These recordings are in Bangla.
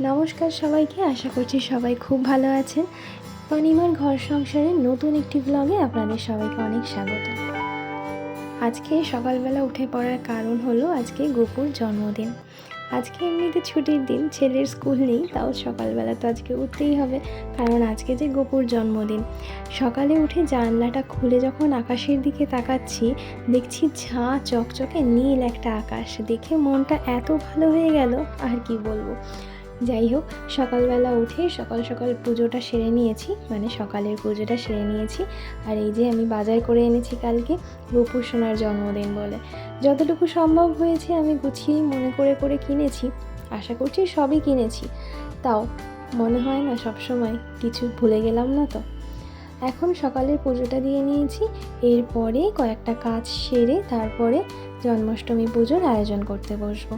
নমস্কার সবাইকে, আশা করছি সবাই খুব ভালো আছেন। অনিমার ঘর সংসারের নতুন একটি ব্লগে আপনাদের সবাইকে অনেক স্বাগত। আজকে সকালবেলা উঠে পড়ার কারণ হলো আজকে গোপুর জন্মদিন। আজকে এমনিতে ছুটির দিন, ছেলের স্কুল নেই, তাও সকালবেলা তো আজকে উঠতেই হবে, কারণ আজকে যে গোপুর জন্মদিন। সকালে উঠে জানলাটা খুলে যখন আকাশের দিকে তাকাচ্ছি, দেখছি ঝাঁ, চকচকে নীল একটা আকাশ। দেখে মনটা এত ভালো হয়ে গেল, আর কি বলব? যাই হোক, সকালবেলা উঠে সকাল সকাল পুজোটা সেরে নিয়েছি মানে সকালের পুজোটা সেরে নিয়েছি। আর এই যে আমি বাজার করে এনেছি কালকে, গোপুর সোনার জন্মদিন বলে। যতটুকু সম্ভব হয়েছে আমি গুছিয়ে মনে করে করে কিনেছি, আশা করছি সবই কিনেছি। তাও মনে হয় না সব সময় কিছু ভুলে গেলাম না তো? এখন সকালের পুজোটা দিয়ে নিয়েছি, এরপরে কয়েকটা কাজ সেরে তারপরে জন্মাষ্টমী পুজোর আয়োজন করতে বসবো।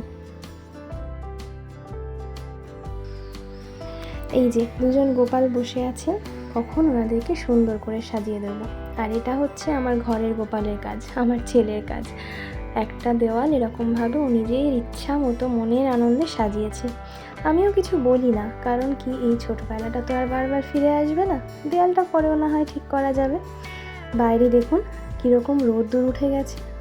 এই যে, দুজন গোপাল বসে আছেন, কখন ওনাদেরকে সুন্দর করে সাজিয়ে দেব। আর এটা হচ্ছে আমার ঘরের গোপালের কাজ, আমার ছেলের কাজ। একটা দেওয়াল এরকমভাবে ও নিজের ইচ্ছা মতো মনের আনন্দে সাজিয়েছে। আমিও কিছু বলি না, কারণ কি, এই ছোটোবেলাটা তো আর বারবার ফিরে আসবে না। দেয়ালটা পরেও না হয় ঠিক করা যাবে। বাইরে দেখুন, কীরকম রোদ্দুর উঠে গেছে।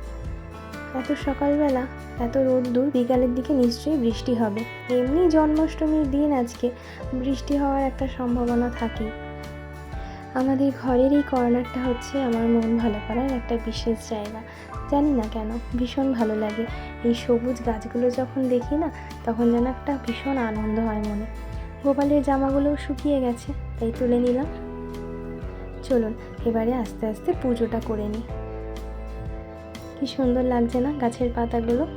এত সকালবেলা, এত রোদ্দুর, বিকালের দিকে নিশ্চয়ই বৃষ্টি হবে। এমনি জন্মাষ্টমীর দিন আজকে, বৃষ্টি হওয়ার একটা সম্ভাবনা থাকেই। আমাদের ঘরের এই কর্নারটা হচ্ছে আমার মন ভালো করার একটা বিশেষ জায়গা। জানি না কেন, ভীষণ ভালো লাগে। এই সবুজ গাছগুলো যখন দেখি না, তখন যেন একটা ভীষণ আনন্দ হয় মনে। গোপালের জামাগুলোও শুকিয়ে গেছে, তাই তুলে নিলাম। চলুন, এবারে আস্তে আস্তে পুজোটা করে নিই। কি সুন্দর লাগছে না গাছের পাতাগুলো?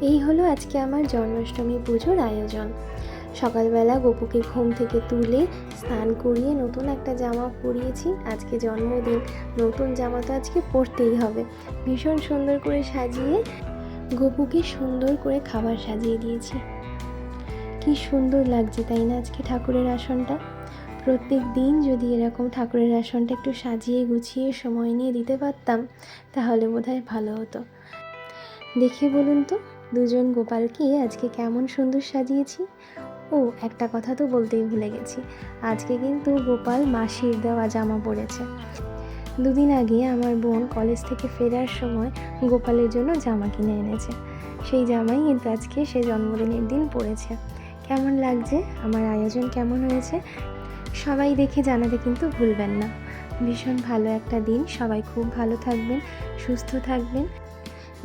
এই হলো আজকে আমার জন্মাষ্টমী পুজোর আয়োজন। সকালবেলা গপুকে ঘুম থেকে তুলে স্নান করিয়ে নতুন একটা জামা পরিয়েছি। আজকে জন্মদিন, নতুন জামা তো আজকে পরতেই হবে। ভীষণ সুন্দর করে সাজিয়ে গপুকে সুন্দর করে খাবার সাজিয়ে দিয়েছি। কি সুন্দর লাগছে তাই না আজকে ঠাকুরের আসনটা? প্রত্যেক দিন যদি এরকম ঠাকুরের আসনটা একটু সাজিয়ে গুছিয়ে সময় নিয়ে দিতে পারতাম, তাহলে বোধহয় ভালো হতো। দেখে বলুন তো, দুজন গোপালকে আজকে কেমন সুন্দর সাজিয়েছি? ও, একটা কথা তো বলতেই ভুলে গেছি। আজকে কিন্তু গোপাল মাসির দেওয়া জামা পরেছে। দুদিন আগে আমার বোন কলেজ থেকে ফেরার সময় গোপালের জন্য জামা কিনে এনেছে। সেই জামাই কিন্তু আজকে সে জন্মদিনের দিন পরেছে। কেমন লাগছে? আমার আয়োজন কেমন হয়েছে? সবাই দেখে জানাতে কিন্তু ভুলবেন না। ভীষণ ভালো একটা দিন। সবাই খুব ভালো থাকবেন, সুস্থ থাকবেন।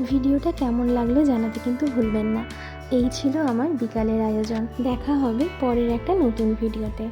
ভিডিওটা কেমন লাগল জানাতে কিন্তু ভুলবেন না। এই ছিল আমার বিকালের আয়োজন। দেখা হবে পরের একটা নতুন ভিডিওতে।